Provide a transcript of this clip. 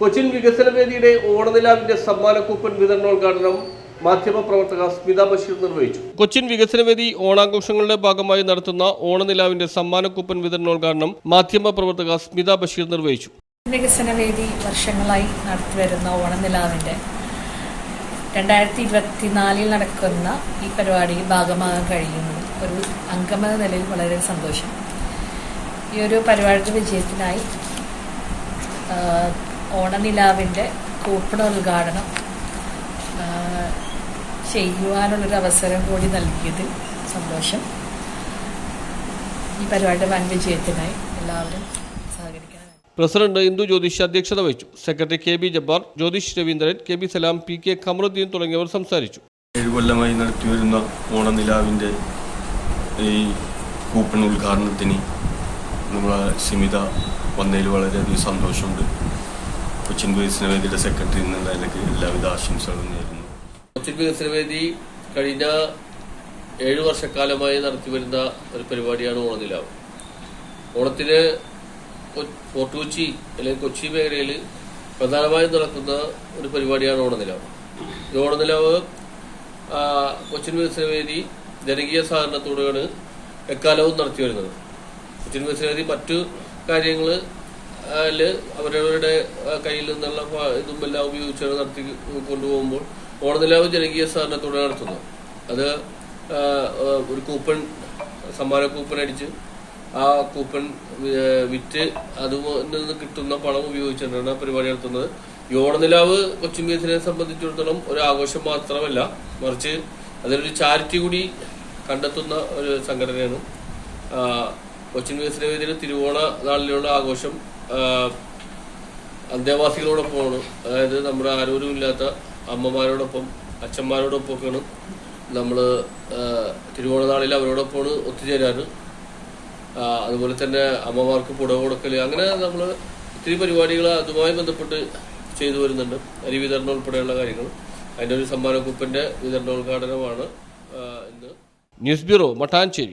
Cochin വികസന വേദിയുടെ ഓണനിലാവിന്റെ സമ്മാന കൂപ്പൺ വിതരണോദ്ഘാടനം മാധ്യമപ്രവർത്തക സ്മിത ബഷീർ നിർവഹിച്ചു. കൊച്ചിൻ വികസന വേദി ഓണാഘോഷങ്ങളുടെ ഭാഗമായി നടത്തുന്ന ഓണനിലാവിന്റെ സമ്മാനക്കൂപ്പൻ കൂപ്പൺ വിതരണോദ്ഘാടനം മാധ്യമപ്രവർത്തക സ്മിത ബഷീർ നിർവഹിച്ചു. വികസനവേദി വർഷങ്ങളായി നടത്തിവരുന്ന ഓണനിലാവിന്റെ രണ്ടായിരത്തി ഇരുപത്തിനാലിൽ നടക്കുന്ന ഈ പരിപാടിയിൽ ഭാഗമാകാൻ കഴിയുന്നത് ഒരു അംഗമെന്ന നിലയിൽ വളരെ സന്തോഷം. ഈ ഒരു പരിപാടിയുടെ വിജയത്തിനായി ഓണനിലാവിന്റെ ആ, ചെയ്യുവാനുള്ളൊരു അവസരം കൂടി നൽകിയതിൽ സന്തോഷം. ഈ പരിപാടിയുടെ വൻ വിജയത്തിനായി എല്ലാവരും സഹകരിക്കണം. പ്രസിഡന്റ് ഇന്ദു ജ്യോതിഷ് അധ്യക്ഷത വഹിച്ചു. Secretary K B Jabbar Jyothish Raveendran K B Salam P K Khamaruddin തുടങ്ങിയവർ സംസാരിച്ചു. ഏഴ് കൊല്ലമായി നടത്തിവരുന്ന ഓണനിലാവിന്റെ ഈ കൂപ്പൺ ഉദ്ഘാടനത്തിന് നമ്മളെ സിമിത വന്നതിൽ വളരെയധികം സന്തോഷമുണ്ട്. കൊച്ചിൻ വികസന വേദിയുടെ സെക്രട്ടറി എന്നുള്ള നിലയ്ക്ക് എല്ലാവിധ ആശംസകളും നേരുന്നു. കൊച്ചിൻ വികസന വേദി കഴിഞ്ഞ ഏഴു വർഷക്കാലമായി നടത്തിവരുന്ന ഒരു പരിപാടിയാണ് ഓണനിലാവ്. ഓണത്തിന് ഫോർട്ട് കൊച്ചി അല്ലെങ്കിൽ കൊച്ചി മേഖലയിൽ പ്രധാനമായും നടക്കുന്ന ഒരു പരിപാടിയാണ് ഓണനിലാവ്. ഈ ഓണനിലാവ് കൊച്ചിൻ വികസന വേദി ജനകീയ സഹകരണത്തോടെയാണ് എക്കാലവും നടത്തി വരുന്നത് കൊച്ചിൻ വികസന വേദി മറ്റു കാര്യങ്ങൾ അവരവരുടെ ആ, കയ്യിൽ നിന്നുള്ള ഇതും എല്ലാം ഉപയോഗിച്ചാണ് നടത്തി കൊണ്ടുപോകുമ്പോൾ ഓണനിലാവ് ജനകീയ സഹകരണത്തോടെ നടത്തുന്നു അത് ഒരു കൂപ്പൺ സമ്മാന കൂപ്പൺ അടിച്ച് ആ കൂപ്പൺ വിറ്റ് അതിൽ നിന്ന് കിട്ടുന്ന പണം ഉപയോഗിച്ചാണ് പരിപാടി നടത്തുന്നത്. ഓണനിലാവ് കൊച്ചിൻ ബീച്ചിനെ സംബന്ധിച്ചിടത്തോളം ഒരു ആഘോഷം മാത്രമല്ല മറിച്ച് അതിലൊരു ചാരിറ്റി കൂടി കണ്ടെത്തുന്ന ഒരു സംഘടനയാണ് കൊച്ചിൻ വികസന വേദിയുടെ തിരുവോണ നാളിലുള്ള ആഘോഷം അന്തേവാസികളോടൊപ്പമാണ്. അതായത് നമ്മുടെ ആരോരുമില്ലാത്ത അമ്മമാരോടൊപ്പം അച്ഛന്മാരോടൊപ്പമൊക്കെയാണ് നമ്മൾ തിരുവോണനാളിൽ അവരോടൊപ്പമാണ് ഒത്തുചേരാറ്. അതുപോലെ തന്നെ അമ്മമാർക്ക് പുടവ കൊടുക്കൽ അങ്ങനെ നമ്മൾ ഒത്തിരി പരിപാടികൾ അതുമായി ബന്ധപ്പെട്ട് ചെയ്തു വരുന്നുണ്ട്. അരി വിതരണം ഉൾപ്പെടെയുള്ള കാര്യങ്ങൾ അതിന്റെ ഒരു സമ്മാനക്കുപ്പിന്റെ കൂപ്പന്റെ വിതരണോദ്ഘാടനമാണ് ഇന്ന്. News bureau Mattancherry.